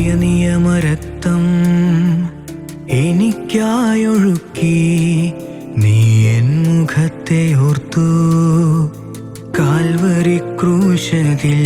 നിത്യനിയമരക്തം എനിക്കായൊഴുക്കി നീ എൻ മുഖത്തെ ഓർത്തു കാൽവരി ക്രൂശതിൽ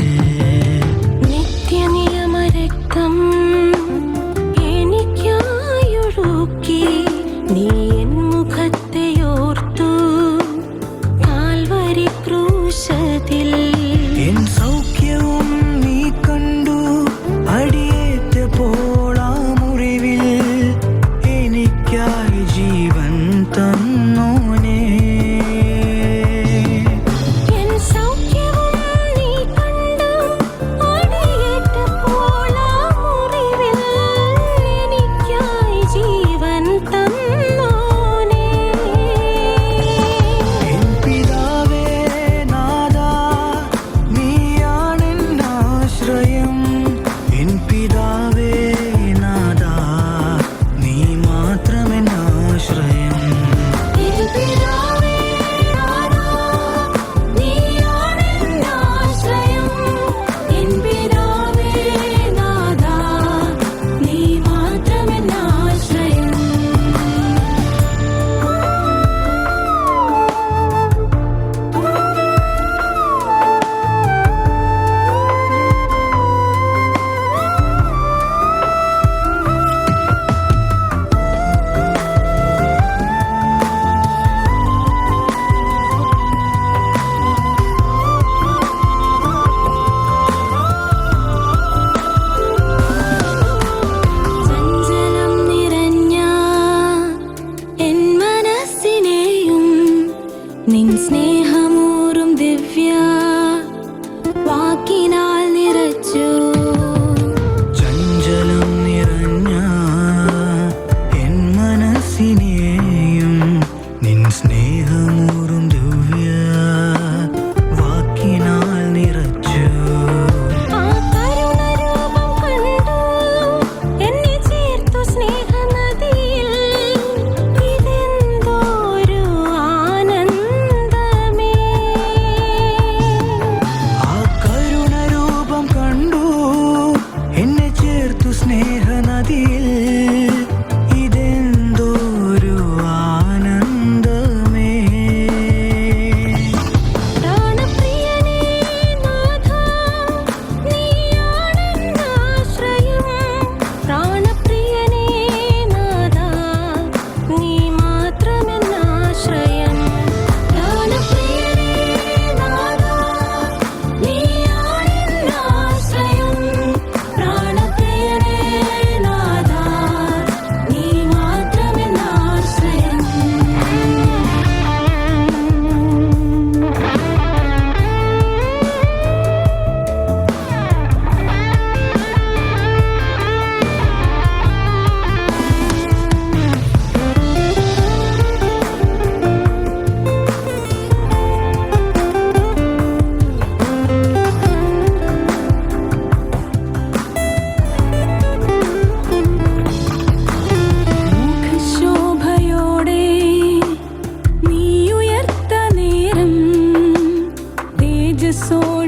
soon.